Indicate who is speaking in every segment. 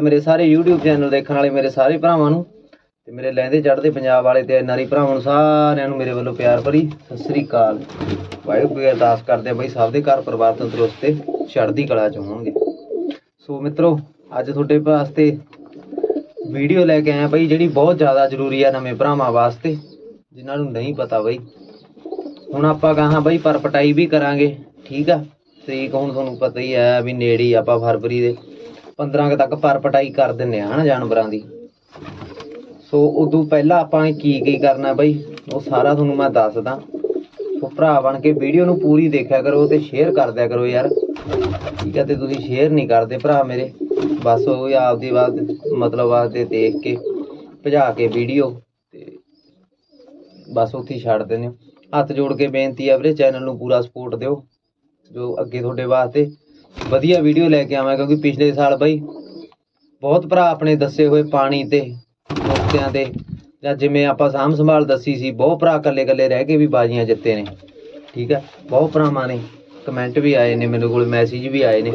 Speaker 1: ਮੇਰੇ ਸਾਰੇ YouTube channel ਦੇਖਣ ਵਾਲੇ ਮੇਰੇ ਸਾਰੇ ਭਰਾਵਾਂ ਨੂੰ ਤੇ ਮੇਰੇ ਲਹਿੰਦੇ ਚੜ੍ਹਦੇ ਪੰਜਾਬ ਵਾਲੇ ਤੇ ਨਾਰੀ ਭਰਾਵਾਂ ਨੂੰ ਸਾਰਿਆਂ ਨੂੰ ਮੇਰੇ ਵੱਲੋਂ ਪਿਆਰ ਭਰੀ ਸਤਿ ਸ੍ਰੀ ਅਕਾਲ। ਵਾਹਿਗੁਰੂ ਜੀ ਅਰਦਾਸ ਕਰਦੇ ਆ ਬਈ ਸਭ ਦੇ ਘਰ ਪਰਿਵਾਰ ਤੰਦਰੁਸਤ ਤੇ ਚੜ੍ਹਦੀ ਕਲਾ ਚ ਹੋਣਗੇ। ਸੋ ਮਿੱਤਰੋ, ਅੱਜ ਤੁਹਾਡੇ ਵਾਸਤੇ ਵੀਡੀਓ ਲੈ ਕੇ ਆਇਆ ਬਈ ਜਿਹੜੀ ਬਹੁਤ ਜ਼ਿਆਦਾ ਜ਼ਰੂਰੀ ਆ ਨਵੇਂ ਭਰਾਵਾਂ ਵਾਸਤੇ, ਜਿਨ੍ਹਾਂ ਨੂੰ ਨਹੀਂ ਪਤਾ ਬਈ। ਹੁਣ ਆਪਾਂ ਕਹਾਂ ਬਈ ਪਰ ਪਟਾਈ ਵੀ ਕਰਾਂਗੇ, ਠੀਕ ਆ? ਤਰੀਕ ਹੁਣ ਤੁਹਾਨੂੰ ਪਤਾ ਹੀ ਹੈ ਵੀ ਨੇੜੇ ਆਪਾਂ ਫਰਵਰੀ ਦੇ। 15 ਕੁ ਤੱਕ ਪਰ ਪਟਾਈ ਕਰ ਦਿੰਨੇ ਆ, ਹਨਾ, ਜਾਨਵਰਾਂ ਦੀ। ਸੋ ਉਦੋਂ ਪਹਿਲਾਂ ਆਪਾਂ ਕੀ ਕੀ ਕਰਨਾ ਬਈ, ਉਹ ਸਾਰਾ ਤੁਹਾਨੂੰ ਮੈਂ ਦੱਸਦਾ। ਸੋ ਭਰਾ ਬਣ ਕੇ ਵੀਡੀਓ ਨੂੰ ਪੂਰੀ ਦੇਖਿਆ ਕਰੋ ਤੇ ਸ਼ੇਅਰ ਕਰ ਦਿਆ ਕਰੋ ਯਾਰ। ਠੀਕ ਹੈ ਤੇ ਤੁਸੀਂ ਸ਼ੇਅਰ ਨਹੀਂ ਕਰਦੇ ਭਰਾ ਮੇਰੇ। ਬਸ ਉਹ ਆਪਦੀ ਬਾਤ, ਮਤਲਬ ਵਾਸਤੇ ਦੇਖ ਕੇ ਭਜਾ ਕੇ ਵੀਡੀਓ ਤੇ ਬਸ ਉੱਥੇ ਛੱਡ ਦਿੰਦੇ ਹੋ। ਹੱਥ ਜੋੜ ਕੇ ਬੇਨਤੀ ਹੈ ਵੀਰੇ ਚੈਨਲ ਨੂੰ ਪੂਰਾ ਸਪੋਰਟ ਦਿਓ। ਜੋ ਅੱਗੇ ਤੁਹਾਡੇ ਵਾਸਤੇ ਵਧੀਆ ਵੀਡੀਓ ਲੈ ਕੇ ਆਵਾਂ ਕਿਉਂਕਿ ਪਿਛਲੇ ਸਾਲ ਬਈ ਬਹੁਤ ਭਰਾ ਆਪਣੇ ਦੱਸੇ ਹੋਏ ਪਾਣੀ ਤੇ ਨੁਕਤਿਆਂ ਤੇ ਜਾਂ ਜਿਵੇਂ ਆਪਾਂ ਸਾਂਭ ਸੰਭਾਲ ਦੱਸੀ ਸੀ, ਬਹੁਤ ਭਰਾ ਇਕੱਲੇ ਇਕੱਲੇ ਰਹਿ ਕੇ ਵੀ ਬਾਜ਼ੀਆਂ ਜਿੱਤੇ ਨੇ। ਠੀਕ ਹੈ ਬਹੁਤ ਭਰਾਵਾਂ ਨੇ। ਕਮੈਂਟ ਵੀ ਆਏ ਨੇ ਮੇਰੇ ਕੋਲ ਮੈਸੇਜ ਵੀ ਆਏ ਨੇ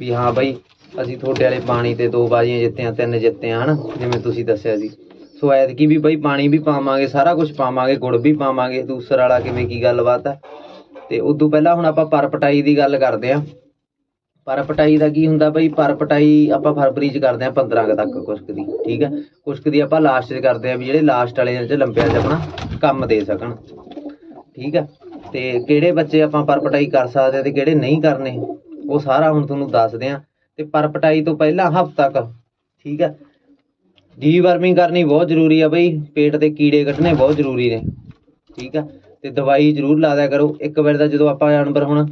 Speaker 1: ਵੀ ਹਾਂ ਬਈ, ਅਸੀਂ ਤੁਹਾਡੇ ਵਾਲੇ ਪਾਣੀ ਤੇ ਦੋ ਬਾਜ਼ੀਆਂ ਜਿੱਤੀਆਂ ਤਿੰਨ ਜਿੱਤੀਆਂ ਹਨ? ਜਿਵੇਂ ਤੁਸੀਂ ਦੱਸਿਆ ਸੀ। ਸੋ ਐਤਕੀ ਵੀ ਬਈ ਪਾਣੀ ਵੀ ਪਾਵਾਂਗੇ, ਸਾਰਾ ਕੁਝ ਪਾਵਾਂਗੇ, ਗੁੜ ਵੀ ਪਾਵਾਂਗੇ, ਦੂਸਰਾ ਵਾਲਾ ਕਿਵੇਂ ਕੀ ਗੱਲਬਾਤ ਹੈ ਤੇ ਉਦੋਂ ਪਹਿਲਾਂ ਹੁਣ ਆਪਾਂ ਪਰ ਪਟਾਈ ਦੀ ਗੱਲ ਕਰਦੇ ਆਂ। ਪਰ ਪਟਾਈ ਦਾ ਕੀ ਹੁੰਦਾ ਬਈ? ਪਰ ਪਟਾਈ ਆਪਾਂ ਫਰਵਰੀ ਚ ਕਰਦੇ ਆਂ 15 ਕੁ ਤੱਕ ਕੁਸ਼ਕ ਦੀ, ਠੀਕ ਹੈ? ਕੁਸ਼ਕ ਦੀ ਆਪਾਂ ਲਾਸਟ ਚ ਕਰਦੇ ਆਂ ਵੀ ਜਿਹੜੇ ਲਾਸਟ ਵਾਲੇ ਚ ਲੰਬਿਆਂ ਚ ਆਪਣਾ ਕੰਮ ਦੇ ਸਕਣ, ਠੀਕ ਹੈ? ਤੇ ਕਿਹੜੇ ਬੱਚੇ ਆਪਾਂ ਪਰ ਪਟਾਈ ਕਰ ਸਕਦੇ ਆ ਤੇ ਕਿਹੜੇ ਨਹੀਂ ਕਰਨੇ, ਉਹ ਸਾਰਾ ਹੁਣ ਤੁਹਾਨੂੰ ਦੱਸਦੇ ਆਂ ਤੇ ਪਰ ਪਟਾਈ ਤੋਂ ਪਹਿਲਾਂ ਹਫ਼ਤਾ ਤੱਕ ਠੀਕ ਹੈ? ਡੀਵਰਮਿੰਗ ਕਰਨੀ ਬਹੁਤ ਜ਼ਰੂਰੀ ਆ ਬਈ, ਪੇਟ ਦੇ ਕੀੜੇ ਕੱਢਣੇ ਬਹੁਤ ਜ਼ਰੂਰੀ ਨੇ, ਠੀਕ ਆ ਤੇ ਦਵਾਈ ਜ਼ਰੂਰ ਲਾ ਦਿਆ ਕਰੋ, ਇੱਕ ਵਾਰ ਦਾ ਜਦੋਂ ਆਪਾਂ ਜਾਨਵਰ ਹੁਣ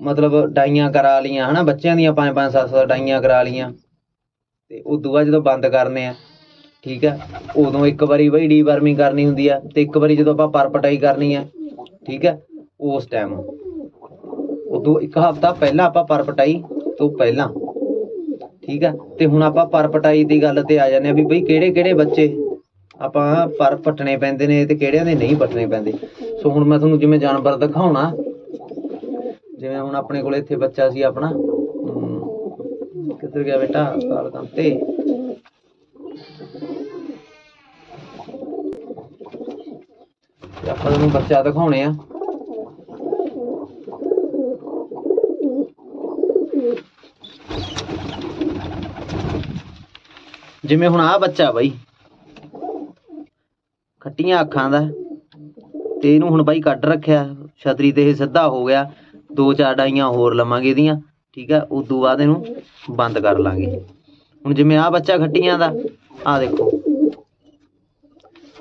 Speaker 1: ਮਤਲਬ ਡਾਈਆਂ ਕਰਾ ਲੀਆਂ ਹਨਾ? ਬੱਚਿਆਂ ਦੀਆਂ ਪੰਜ ਪੰਜ, ਸੱਤ ਸੱਤ ਡਾਈਆਂ ਕਰਾ ਲੀਆਂ ਤੇ ਉਦੋਂ ਬਾਅਦ ਜਦੋਂ ਬੰਦ ਕਰਨੇ ਆ, ਠੀਕ ਆ? ਉਦੋਂ ਇੱਕ ਵਾਰੀ ਬਈ ਡੀਵਰਮਿੰਗ ਕਰਨੀ ਹੁੰਦੀ ਆ ਤੇ ਇੱਕ ਵਾਰੀ ਜਦੋਂ ਆਪਾਂ ਪਰ ਪਟਾਈ ਕਰਨੀ ਆ, ਠੀਕ ਆ? ਉਸ ਟਾਈਮ ਉਦੋਂ ਇੱਕ ਹਫ਼ਤਾ ਪਹਿਲਾਂ ਆਪਾਂ ਪਰ ਪਟਾਈ ਤੋਂ ਪਹਿਲਾਂ, ਠੀਕ ਆ? ਤੇ ਹੁਣ ਆਪਾਂ ਪਰ ਪਟਾਈ ਦੀ ਗੱਲ ਤੇ ਆ ਜਾਂਦੇ ਆ ਵੀ ਬਈ ਕਿਹੜੇ ਕਿਹੜੇ ਬੱਚੇ ਆਪਾਂ ਪਰ ਪਟਣੇ ਪੈਂਦੇ ਨੇ ਤੇ ਕਿਹੜਿਆਂ ਦੇ ਨਹੀਂ ਪਟਣੇ ਪੈਂਦੇ? ਸੋ ਹੁਣ ਮੈਂ ਤੁਹਾਨੂੰ ਜਿਵੇਂ ਜਾਨਵਰ ਦਿਖਾਉਣਾ ਜਿਵੇਂ ਹੁਣ ਆਪਣੇ ਕੋਲ ਇੱਥੇ ਬੱਚਾ ਸੀ ਆਪਣਾ ਕਿੱਧਰ ਗਿਆ ਬੇਟਾ? ਕਾਲ ਕੰਮ ਤੇ। ਆਪਾਂ ਤੁਹਾਨੂੰ ਬੱਚਾ ਦਿਖਾਉਣੇ ਆ। ਜਿਵੇਂ ਹੁਣ ਆ ਬੱਚਾ ਬਾਈ, ਖੱਟੀਆਂ ਅੱਖਾਂ ਦਾ, ਤੇ ਇਹਨੂੰ ਹੁਣ ਬਾਈ ਕੱਢ ਰੱਖਿਆ, ਛਤਰੀ ਤੇ ਇਹ ਸਿੱਧਾ ਹੋ ਗਿਆ। ਦੋ ਚਾਰ ਡਾਈਆਂ ਹੋਰ ਲਵਾਂਗੇ ਇਹਦੀਆਂ, ਠੀਕ ਆ ਉਦੋਂ ਬਾਅਦ ਇਹਨੂੰ ਬੰਦ ਕਰ ਲਾਂਗੇ। ਹੁਣ ਜਿਵੇਂ ਆ ਬੱਚਾ ਖੱਟੀਆਂ ਦਾ ਆ ਦੇਖੋ।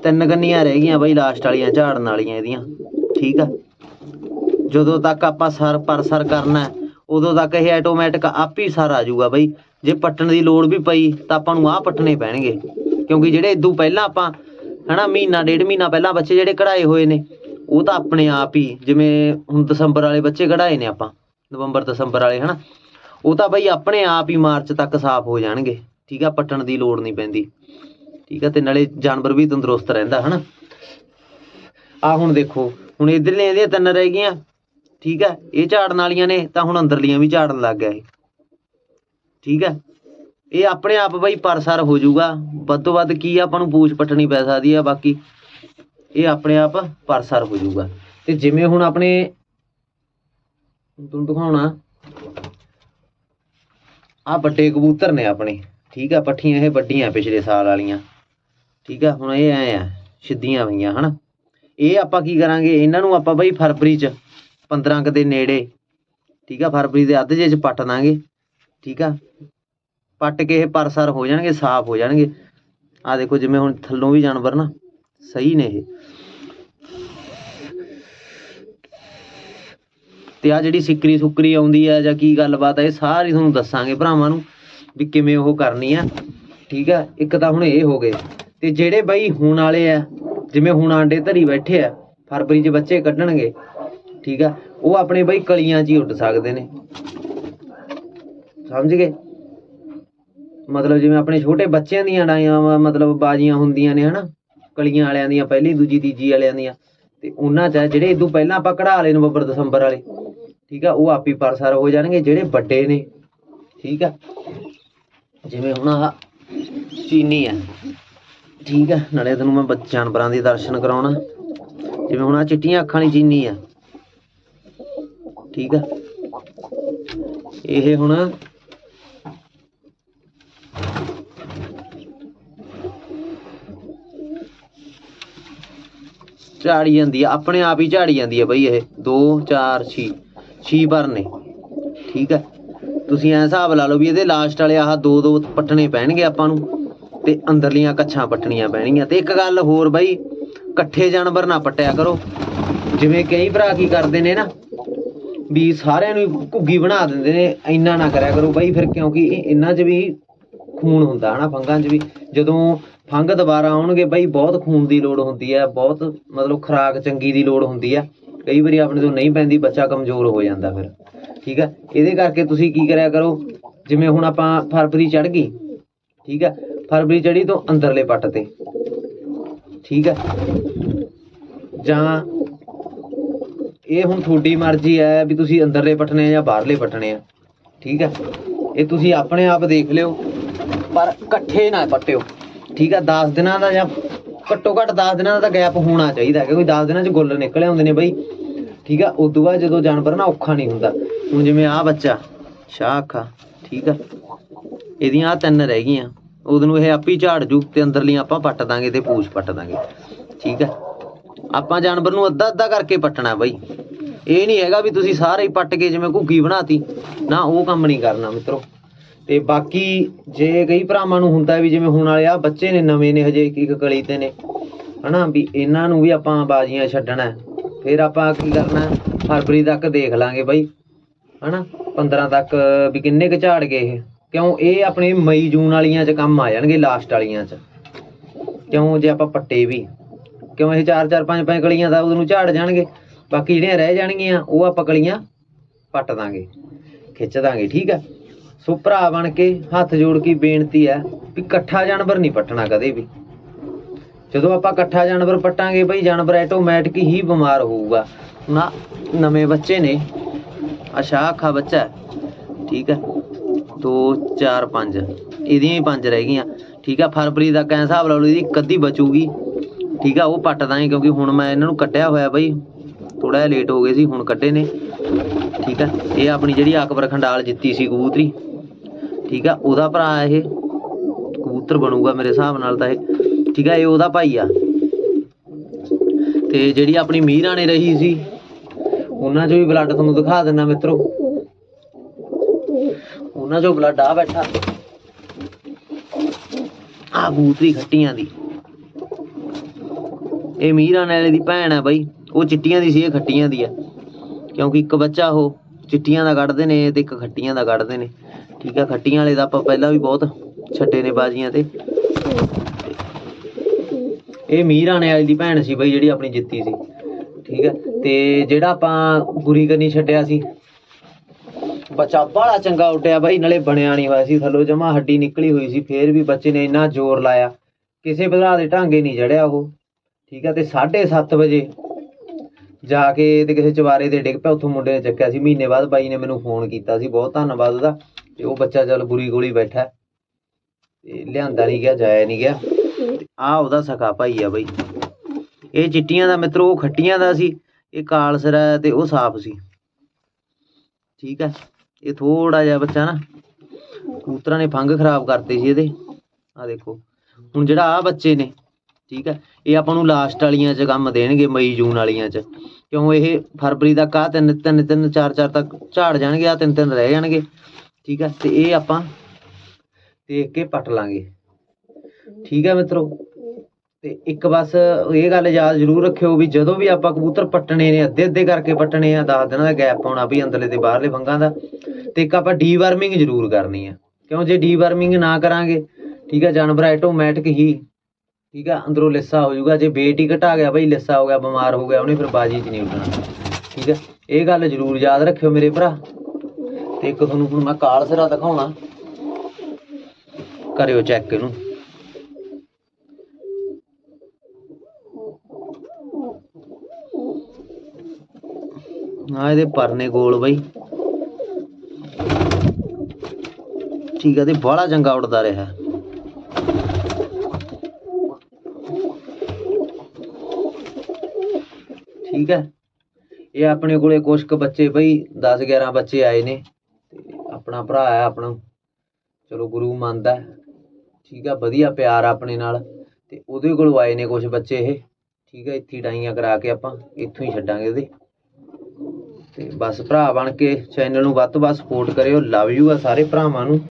Speaker 1: ਤਿੰਨ ਕੰਨੀਆਂ ਰਹਿ ਗਈਆਂ ਬਾਈ ਲਾਸਟ ਵਾਲੀਆਂ, ਝਾੜਨ ਵਾਲੀਆਂ ਇਹਦੀਆਂ, ਠੀਕ ਆ। ਜਦੋਂ ਤੱਕ ਆਪਾਂ ਸਰ ਪਰ ਸਰ ਕਰਨਾ ਉਦੋਂ ਤੱਕ ਇਹ ਆਟੋਮੈਟਿਕ ਆਪ ਹੀ ਸਰ ਆ ਜਾਊਗਾ ਬਈ। ਜੇ ਪੱਟਣ ਦੀ ਲੋੜ ਵੀ ਪਈ, ਤਾਂ ਆਪਾਂ ਨੂੰ ਆਹ ਪੱਟਣੇ ਪੈਣਗੇ। ਕਿਉਂਕਿ ਜਿਹੜੇ ਇਦੋਂ ਪਹਿਲਾਂ ਆਪਾਂ, ਹਨਾ, ਮਹੀਨਾ, ਡੇਢ ਮਹੀਨਾ ਪਹਿਲਾਂ ਬੱਚੇ ਜਿਹੜੇ ਕਢਾਏ ਹੋਏ ਨੇ ਉਹ ਤਾਂ ਆਪਣੇ ਆਪ ਹੀ ਜਿਵੇਂ ਹੁਣ ਦਸੰਬਰ ਵਾਲੇ ਬੱਚੇ ਕਢਾਏ ਨੇ ਆਪਾਂ ਨਵੰਬਰ ਦਸੰਬਰ ਵਾਲੇ ਹਨਾ? ਉਹ ਤਾਂ ਬਈ ਆਪਣੇ ਆਪ ਹੀ ਮਾਰਚ ਤੱਕ ਸਾਫ਼ ਹੋ ਜਾਣਗੇ ਠੀਕ ਆ? ਪੱਟਣ ਦੀ ਲੋੜ ਨਹੀਂ ਪੈਂਦੀ ਠੀਕ ਆ? ਤੇ ਨਾਲੇ ਜਾਨਵਰ ਵੀ ਤੰਦਰੁਸਤ ਰਹਿੰਦਾ ਹਨਾ? ਆ ਹੁਣ ਦੇਖੋ ਹੁਣ ਇਧਰਲੀਆਂ ਇਹਦੀਆਂ ਤਿੰਨ ਰਹਿ ਗਈਆਂ ਠੀਕ ਆ? ਇਹ ਝਾੜਨ ਵਾਲੀਆਂ ਨੇ ਤਾਂ ਹੁਣ ਅੰਦਰਲੀਆਂ ਵੀ ਝਾੜਨ ਲੱਗ ਗਿਆ ਇਹ ਠੀਕ ਆ? ਇਹ ਆਪਣੇ ਆਪ ਬਈ ਪਰਸਰ ਹੋ ਜਾਊਗਾ ਵੱਧ ਤੋਂ ਵੱਧ ਕੀ ਆ, ਆਪਾਂ ਨੂੰ ਪੂਛ ਪੱਟਣੀ ਪੈ ਸਕਦੀ ਆ ਬਾਕੀ ਇਹ ਆਪਣੇ ਆਪ ਪਰਸਰ ਹੋ ਜਾਊਗਾ। ਤੇ ਜਿਵੇਂ ਹੁਣ ਆਪਣੇ ਤੁਹਾਨੂੰ ਦਿਖਾਉਣਾ ਆ ਵੱਡੇ ਕਬੂਤਰ ਨੇ ਆਪਣੇ, ਠੀਕ ਆ, ਪੱਠੀਆਂ ਇਹ ਵੱਡੀਆਂ ਪਿਛਲੇ ਸਾਲ ਵਾਲੀਆਂ। ਠੀਕ ਆ, ਹੁਣ ਇਹ ਐ ਆ, ਸਿੱਧੀਆਂ ਹੋਈਆਂ, ਹਨਾ। ਇਹ ਆਪਾਂ ਕੀ ਕਰਾਂਗੇ, ਇਹਨਾਂ ਨੂੰ ਆਪਾਂ ਬਈ ਫਰਵਰੀ ਚ 15 ਕੁ ਦੇ ਨੇੜੇ, ਠੀਕ ਆ, ਫਰਵਰੀ ਦੇ ਅੱਧ ਜੇ ਚ ਪੱਟ ਦਾਂਗੇ, ਠੀਕ ਆ। ਪੱਟ ਕੇ ਇਹ ਪਰਸਰ ਹੋ ਜਾਣਗੇ, ਸਾਫ਼ ਹੋ ਜਾਣਗੇ। ਆ ਦੇਖੋ ਜਿਵੇਂ ਹੁਣ ਥੱਲੋਂ ਵੀ ਜਾਨਵਰ ਨਾ ਸਹੀ ਨੇ ਇਹ। ਤੇ ਆ ਜਿਹੜੀ ਸਿੱਕਰੀ ਸੁੱਕਰੀ ਆਉਂਦੀ ਹੈ ਜਾਂ ਕੀ ਗੱਲਬਾਤ ਹੈ ਇਹ ਸਾਰੀ ਤੁਹਾਨੂੰ ਦੱਸਾਂਗੇ ਭਰਾਵਾਂ ਨੂੰ ਵੀ ਕਿਵੇਂ ਉਹ ਕਰਨੀ ਆ। ਠੀਕ ਆ? ਇੱਕ ਤਾਂ ਹੁਣ ਇਹ ਹੋ ਗਏ। ਤੇ ਜਿਹੜੇ ਬਈ ਹੁਣ ਵਾਲੇ ਆ, ਜਿਵੇਂ ਹੁਣ ਆਂਡੇ ਧਰੀ ਬੈਠੇ ਆ, ਫਰਵਰੀ 'ਚ ਬੱਚੇ ਕੱਢਣਗੇ, ਠੀਕ ਆ? ਉਹ ਆਪਣੇ ਬਈ ਕਲੀਆਂ 'ਚ ਹੀ ਉੱਡ ਸਕਦੇ ਨੇ। ਸਮਝ ਗਏ? ਮਤਲਬ ਜਿਵੇਂ ਆਪਣੇ ਛੋਟੇ ਬੱਚਿਆਂ ਦੀਆਂ ਡਾਈਆਂ ਮਤਲਬ ਬਾਜੀਆਂ ਹੁੰਦੀਆਂ ਨੇ, ਹਨਾ? ਕਲੀਆਂ ਵਾਲਿਆਂ ਦੀਆਂ, ਪਹਿਲੀ ਦੂਜੀ ਤੀਜੀ ਵਾਲਿਆਂ ਦੀਆਂ। ਤੇ ਉਹਨਾਂ 'ਚ ਜਿਹੜੇ ਇਦੋਂ ਪਹਿਲਾਂ ਆਪਾਂ ਕਢਾ ਲਏ ਨਵੰਬਰ, ਦਸੰਬਰ ਵਾਲੇ। ਠੀਕ ਆ, ਉਹ ਆਪੀ ਪਰਸਰ ਹੋ ਜਾਣਗੇ, ਜਿਹੜੇ ਵੱਡੇ ਨੇ। ਠੀਕ ਆ? ਜਿਵੇਂ ਹੁਣ ਆਹ ਚੀਨੀ ਆ। ਠੀਕ ਆ, ਨਾਲੇ ਤੈਨੂੰ ਮੈਂ ਜਾਨਵਰਾਂ ਦੇ ਦਰਸ਼ਨ ਕਰਾਉਣਾ। ਜਿਵੇਂ ਹੁਣ ਆ ਚਿੱਟੀਆਂ ਅੱਖਾਂ ਵਾਲੀ ਚੀਨੀ ਆ। ਠੀਕ ਆ? ਇਹ ਹੁਣ ਝਾੜੀ ਜਾਂਦੀ ਆ, ਆਪਣੇ ਆਪ ਹੀ ਝਾੜੀ ਜਾਂਦੀ ਆ ਬਈ ਇਹ। 2 4 6 6 ਪਰ ਨੇ ਠੀਕ ਆ? ਤੁਸੀਂ ਐ ਹਿਸਾਬ ਲਾ ਲਓ ਵੀ ਇਹਦੇ ਲਾਸਟ ਵਾਲੇ ਆਹ ਦੋ ਦੋ ਪੱਟਣੇ ਪੈਣਗੇ ਆਪਾਂ ਨੂੰ ਤੇ ਅੰਦਰਲੀਆਂ ਕੱਛਾਂ ਪੱਟਣੀਆਂ ਪੈਣਗੀਆਂ। ਤੇ ਇੱਕ ਗੱਲ ਹੋਰ ਬਈ, ਇਕੱਠੇ ਜਾਨਵਰ ਨਾ ਪੱਟਿਆ ਕਰੋ। ਜਿਵੇਂ ਕਈ ਭਰਾ ਕੀ ਕਰਦੇ ਨੇ ਨਾ, ਵੀ ਸਾਰਿਆਂ ਨੂੰ ਘੁੱਗੀ ਬਣਾ ਦਿੰਦੇ ਨੇ, ਇੰਨਾ ਨਾ ਕਰਿਆ ਕਰੋ। ਬਈ ਫਿਰ ਕਿਉਂਕਿ ਇਹਨਾਂ 'ਚ ਵੀ ਖੂਨ ਹੁੰਦਾ ਹਨਾ, ਫੰਗਾਂ 'ਚ ਵੀ। ਜਦੋਂ ਫੰਗ ਦੁਬਾਰਾ ਆਉਣਗੇ, ਬਈ ਬਹੁਤ ਖੂਨ ਦੀ ਲੋੜ ਹੁੰਦੀ ਹੈ, ਬਹੁਤ ਮਤਲਬ ਖੁਰਾਕ ਚੰਗੀ ਦੀ ਲੋੜ ਹੁੰਦੀ ਹੈ। ਕਈ ਵਾਰੀ ਆਪਣੇ ਤੋਂ ਨਹੀਂ ਪੈਂਦੀ, ਬੱਚਾ ਕਮਜ਼ੋਰ ਹੋ ਜਾਂਦਾ ਫਿਰ। ਠੀਕ ਹੈ? ਇਹਦੇ ਕਰਕੇ ਤੁਸੀਂ ਕੀ ਕਰਿਆ ਕਰੋ, ਜਿਵੇਂ ਹੁਣ ਆਪਾਂ ਫਰਵਰੀ ਚੜ ਗਈ, ਠੀਕ ਹੈ? ਫਰਵਰੀ ਚੜੀ ਤੋਂ ਅੰਦਰਲੇ ਪੱਟ ਤੇ। ਠੀਕ ਹੈ? ਜਾਂ ਇਹ ਹੁਣ ਤੁਹਾਡੀ ਮਰਜ਼ੀ ਹੈ ਵੀ ਤੁਸੀਂ ਅੰਦਰਲੇ ਪੱਟਣੇ ਆ ਜਾਂ ਬਾਹਰਲੇ ਪੱਟਣੇ ਆ। ਠੀਕ ਹੈ? ਇਹ ਤੁਸੀਂ ਆਪਣੇ ਆਪ ਦੇਖ ਲਿਓ, ਪਰ ਇਕੱਠੇ ਨਾ ਪੱਟਿਓ। ਠੀਕ ਆ 10 ਦਿਨਾਂ ਦਾ ਜਾਂ ਘੱਟੋ ਘੱਟ 10 ਦਿਨਾਂ ਦਾ ਤਾਂ ਗੈਪ ਹੋਣਾ ਚਾਹੀਦਾ ਕਿਉਂਕਿ 10 ਦਿਨਾਂ 'ਚ ਗੁੱਲ ਨਿਕਲੇ ਆਉਂਦੇ ਨੇ ਬਈ। ਠੀਕ ਆ, ਉਦੋਂ ਬਾਅਦ ਜਦੋਂ ਜਾਨਵਰ ਨਾ ਔਖਾ ਨਹੀਂ ਹੁੰਦਾ। ਹੁਣ ਜਿਵੇਂ ਆਹ ਬੱਚਾ ਸ਼ਾਹ ਅੱਖਾਂ ਠੀਕ ਆ। ਇਹਦੀਆਂ ਆ ਤਿੰਨ ਰਹਿ ਗਈਆਂ। ਉਦੋਂ ਨੂੰ ਇਹ ਆਪੀ ਝਾੜ ਜੂ ਤੇ ਅੰਦਰਲੀਆਂ ਆਪਾਂ ਪੱਟ ਦਾਂਗੇ ਤੇ ਪੂਛ ਪੱਟ ਦਾਂਗੇ। ਠੀਕ ਆ। ਆਪਾਂ ਜਾਨਵਰ ਨੂੰ ਅੱਧਾ ਅੱਧਾ ਕਰਕੇ ਪੱਟਣਾ ਬਈ। ਇਹ ਨਹੀਂ ਹੈਗਾ ਵੀ ਤੁਸੀਂ ਸਾਰੇ ਹੀ ਪੱਟ ਕੇ ਜਿਵੇਂ ਘੁੱਗੀ ਬਣਾਤੀ। ਨਾ, ਉਹ ਕੰਮ ਨਹੀਂ ਕਰਨਾ ਮਿੱਤਰੋ। ਤੇ ਬਾਕੀ ਜੇ ਕਈ ਭਰਾਵਾਂ ਨੂੰ ਹੁੰਦਾ ਵੀ ਜਿਵੇਂ ਹੁਣ ਵਾਲੇ ਆ ਬੱਚੇ ਨੇ, ਨਵੇਂ ਨੇ ਹਜੇ ਇੱਕ ਕਲੀ ਤੇ ਨੇ, ਹਨਾ, ਵੀ ਇਹਨਾਂ ਨੂੰ ਵੀ ਆਪਾਂ ਬਾਜ਼ੀਆਂ ਛੱਡਣਾ ਫਿਰ ਆਪਾਂ ਕੀ ਕਰਨਾ ਫਰਵਰੀ ਤੱਕ ਦੇਖ ਲਾਂਗੇ ਬਈ, ਹਨਾ 15 ਤੱਕ ਵੀ ਕਿੰਨੇ ਕੁ ਝਾੜ ਗਏ ਇਹ। ਕਿਉਂ ਇਹ ਆਪਣੇ ਮਈ, ਜੂਨ ਵਾਲੀਆਂ ਚ ਕੰਮ ਆ ਜਾਣਗੇ, ਲਾਸਟ ਵਾਲੀਆਂ ਚ। ਕਿਉਂ ਜੇ ਆਪਾਂ ਪੱਟੇ ਵੀ, ਕਿਉਂ ਇਹ ਚਾਰ ਚਾਰ, ਪੰਜ ਪੰਜ ਕਲੀਆਂ ਦਾ ਉਹਨੂੰ ਝਾੜ ਜਾਣਗੇ। ਬਾਕੀ ਜਿਹੜੀਆਂ ਰਹਿ ਜਾਣਗੀਆਂ, ਉਹ ਆਪਾਂ ਕਲੀਆਂ ਪੱਟ ਦਾਂਗੇ, ਖਿੱਚ ਦਾਂਗੇ, ਠੀਕ ਹੈ? ਸੋ ਭਰਾ ਬਣ ਕੇ ਹੱਥ ਜੋੜ ਕੇ ਬੇਨਤੀ ਹੈ ਵੀ ਇਕੱਠਾ ਜਾਨਵਰ ਨਹੀਂ ਪੱਟਣਾ ਕਦੇ ਵੀ। ਜਦੋਂ ਆਪਾਂ ਇਕੱਠਾ ਜਾਨਵਰ ਪੱਟਾਂਗੇ ਬਈ, ਜਾਨਵਰ ਆਟੋਮੈਟਿਕ ਹੀ ਬਿਮਾਰ ਹੋਊਗਾ। ਨਾ, ਨਵੇਂ ਬੱਚੇ ਨੇ। ਆ ਸ਼ਾਖਾ ਬੱਚਾ ਠੀਕ ਹੈ। 2 4 5 ਇਹਦੀਆਂ ਹੀ ਪੰਜ ਰਹਿ ਗਈਆਂ। ਠੀਕ ਆ ਫਰਵਰੀ ਦਾ ਕੈਂ ਹਿਸਾਬ ਲਾ ਲਓ ਇਹਦੀ ਇੱਕ ਬਚੂਗੀ। ਠੀਕ ਆ ਉਹ ਪੱਟ ਦਾਂਗੇ ਕਿਉਂਕਿ ਹੁਣ ਮੈਂ ਇਹਨਾਂ ਨੂੰ ਕੱਢਿਆ ਹੋਇਆ ਬਈ। ਥੋੜਾ ਜਿਹਾ ਲੇਟ ਹੋ ਗਏ ਸੀ, ਹੁਣ ਕੱਢੇ ਨੇ। ਠੀਕ ਹੈ, ਇਹ ਆਪਣੀ ਜਿਹੜੀ ਅਕਬਰ ਖੰਡਾਲ ਜਿੱਤੀ ਸੀ ਕਬੂਤਰੀ। ਠੀਕ ਆ, ਉਹਦਾ ਭਰਾ ਇਹ ਕਬੂਤਰ ਬਣੂਗਾ ਮੇਰੇ ਹਿਸਾਬ ਨਾਲ ਤਾਂ ਇਹ, ਠੀਕ ਆ, ਇਹ ਉਹਦਾ ਭਾਈ ਆ। ਤੇ ਜਿਹੜੀ ਆਪਣੀ ਮੀਰਾਂ ਨੇ ਰਹੀ ਸੀ, ਉਹਨਾਂ 'ਚੋਂ ਵੀ ਬਲੱਡ ਤੁਹਾਨੂੰ ਦਿਖਾ ਦਿੰਦਾ ਮਿੱਤਰੋ। ਉਹਨਾਂ 'ਚੋਂ ਬਲੱਡ ਆ ਬੈਠਾ। ਆ ਕਬੂਤਰੀ ਖੱਟੀਆਂ ਦੀ। ਇਹ ਮੀਰਾਂ ਵਾਲੇ ਦੀ ਭੈਣ ਆ ਬਾਈ, ਉਹ ਚਿੱਟੀਆਂ ਦੀ ਸੀ, ਇਹ ਖੱਟੀਆਂ ਦੀ ਆ। ਕਿਉਂਕਿ ਇੱਕ ਬੱਚਾ ਉਹ ਚਿੱਟੀਆਂ ਦਾ ਕੱਢਦੇ ਨੇ ਤੇ ਇੱਕ ਖੱਟੀਆਂ ਦਾ ਕੱਢਦੇ ਨੇ। ਠੀਕ ਆ, ਖੱਟੀਆਂ ਵਾਲੇ ਦਾ ਆਪਾਂ ਪਹਿਲਾਂ ਵੀ ਬਹੁਤ ਛੱਡੇ ਨੇ ਬਾਜ਼ੀਆਂ ਤੇ। ਇਹ ਮੀਰਾਂ ਵਾਲੀ ਦੀ ਭੈਣ ਸੀ ਬਈ, ਜਿਹੜੀ ਆਪਣੀ ਜਿੱਤੀ ਸੀ। ਠੀਕ ਹੈ ਤੇ ਜਿਹੜਾ ਆਪਾਂ ਗੁਰੀ ਕਰਨੀ ਛੱਡਿਆ ਸੀ। ਬੱਚਾ ਬੜਾ ਚੰਗਾ ਉੱਡਿਆ ਬਾਈ, ਨਾਲੇ ਬਣਿਆ ਨਹੀਂ ਹੋਇਆ ਸੀ, ਥੱਲੋਂ ਜਮਾ ਹੱਡੀ ਨਿਕਲੀ ਹੋਈ ਸੀ, ਫੇਰ ਵੀ ਬੱਚੇ ਨੇ ਇੰਨਾ ਜ਼ੋਰ ਲਾਇਆ। ਕਿਸੇ ਭਰਾ ਦੇ ਢਾਂਗੇ ਨਹੀਂ ਜੜਿਆ ਉਹ। ਠੀਕ ਹੈ ਤੇ 7:30 ਵਜੇ ਜਾ ਕੇ ਤੇ ਕਿਸੇ ਚਵਾਰੇ ਤੇ ਡਿੱਗ ਪਿਆ, ਉੱਥੋਂ ਮੁੰਡੇ ਨੇ ਚੱਕਿਆ ਸੀ। ਮਹੀਨੇ ਬਾਅਦ ਬਾਈ ਨੇ ਮੈਨੂੰ ਫੋਨ ਕੀਤਾ ਸੀ। ਬਹੁਤ ਧੰਨਵਾਦ ਉਹਦਾ। ਤੇ ਉਹ ਬੱਚਾ ਚੱਲ ਗੁਰੀ ਗੋਲੀ ਬੈਠਾ ਤੇ ਲਿਆਂਦਾ ਨਹੀਂ ਗਿਆ, ਜਾਇਆ ਨਹੀਂ ਗਿਆ। ਆ ਉਹਦਾ ਸਕਾ ਭਾਈ ਆ ਬਈ। ਇਹ ਚਿੱਟੀਆਂ ਦਾ ਮਿੱਤਰੋ, ਉਹ ਖੱਟੀਆਂ ਦਾ ਸੀ। ਇਹ ਕਾਲਸਰਾ ਤੇ ਉਹ ਸਾਫ਼ ਸੀ। ਠੀਕ ਹੈ। ਇਹ ਥੋੜਾ ਜਿਹਾ ਬੱਚਾ ਨਾ, ਕਬੂਤਰਾਂ ਨੇ ਫੰਗ ਖਰਾਬ ਕਰਤੇ ਸੀ ਇਹਦੇ। ਆ ਦੇਖੋ। ਹੁਣ ਜਿਹੜਾ ਆ ਬੱਚੇ ਨੇ ਠੀਕ ਹੈ? ਇਹ ਆਪਾਂ ਨੂੰ ਲਾਸਟ ਵਾਲੀਆਂ 'ਚ ਕੰਮ ਦੇਣਗੇ, ਮਈ, ਜੂਨ ਵਾਲੀਆਂ 'ਚ। ਕਿਉਂ ਇਹ ਫਰਵਰੀ ਤੱਕ ਆ, ਤਿੰਨ ਤਿੰਨ ਤਿੰਨ, ਚਾਰ ਚਾਰ ਤੱਕ ਝਾੜ ਜਾਣਗੇ, ਆ ਤਿੰਨ ਤਿੰਨ ਰਹਿ ਜਾਣਗੇ। ਠੀਕ ਹੈ? ਤੇ ਇਹ ਆਪਾਂ ਦੇਖ ਕੇ ਪੱਟ ਲਾਂਗੇ। ਠੀਕ ਹੈ ਮਿੱਤਰੋ? ਤੇ ਇੱਕ ਬਸ ਇਹ ਗੱਲ ਯਾਦ ਜ਼ਰੂਰ ਰੱਖਿਓ ਵੀ ਜਦੋਂ ਵੀ ਆਪਾਂ ਕਬੂਤਰ ਪੱਟਣੇ ਨੇ ਅੱਧੇ ਅੱਧੇ ਕਰਕੇ ਪੱਟਣੇ ਆ 10 ਦਿਨਾਂ ਦਾ ਗੈਪ ਪਾਉਣਾ ਵੀ ਅੰਦਰਲੇ ਤੇ ਬਾਹਰਲੇ ਫੰਗਾਂ ਦਾ, ਤੇ ਇੱਕ ਆਪਾਂ ਡੀਵਰਮਿੰਗ ਜ਼ਰੂਰ ਕਰਨੀ ਆ। ਕਿਉਂ? ਜੇ ਡੀਵਰਮਿੰਗ ਨਾ ਕਰਾਂਗੇ, ਠੀਕ ਹੈ? ਜਾਨਵਰ ਆਟੋਮੈਟਿਕ ਹੀ ਠੀਕ ਆ, ਅੰਦਰੋਂ ਲਿੱਸਾ ਹੋ ਜਾਊਗਾ, ਜੇ weight ਹੀ ਘਟਾ ਗਿਆ ਬਈ, ਲਿੱਸਾ ਹੋ ਗਿਆ, ਬਿਮਾਰ ਹੋ ਗਿਆ, ਉਹਨੇ ਫਿਰ ਬਾਜੀ 'ਚ ਨਹੀਂ ਉੱਡਣਾ। ਠੀਕ ਹੈ ਇਹ ਗੱਲ ਜ਼ਰੂਰ ਯਾਦ ਰੱਖਿਓ ਮੇਰੇ ਭਰਾ। ਤੇ ਇੱਕ ਤੁਹਾਨੂੰ ਹੁਣ ਮੈਂ ਕਾਲ ਸਿਰਾ ਦਿਖਾਉਣਾ। ਕਰਿਓ ਚੈੱਕ ਇਹਨੂੰ। ਆ ਇਹਦੇ ਪਰਨੇ ਗੋਲ ਬਈ। ਠੀਕ ਆ, ਤੇ ਬਾਹਲਾ ਚੰਗਾ ਉੱਡਦਾ ਰਿਹਾ। ਠੀਕ ਹੈ? ਇਹ ਆਪਣੇ ਕੋਲੇ ਕੁਛ ਕੁ ਬੱਚੇ ਬਈ 10 11 ਬੱਚੇ ਆਏ ਨੇ ਤੇ ਆਪਣਾ ਭਰਾ ਹੈ ਆਪਣਾ। ਚਲੋ ਗੁਰੂ ਮੰਨਦਾ ਠੀਕ ਆ ਵਧੀਆ ਪਿਆਰ ਆ ਆਪਣੇ ਨਾਲ ਤੇ ਉਹਦੇ ਕੋਲੋਂ ਆਏ ਨੇ ਕੁਝ ਬੱਚੇ ਇਹ। ਠੀਕ ਹੈ, ਇੱਥੇ ਡਾਈਆਂ ਕਰਾ ਕੇ ਆਪਾਂ ਇੱਥੋਂ ਹੀ ਛੱਡਾਂਗੇ ਇਹਦੇ। ਤੇ ਬਸ ਭਰਾ ਬਣ ਕੇ ਚੈਨਲ ਨੂੰ ਵੱਧ ਤੋਂ ਵੱਧ ਸਪੋਰਟ ਕਰਿਓ। ਲਵ ਯੂ ਆ ਸਾਰੇ ਭਰਾਵਾਂ ਨੂੰ।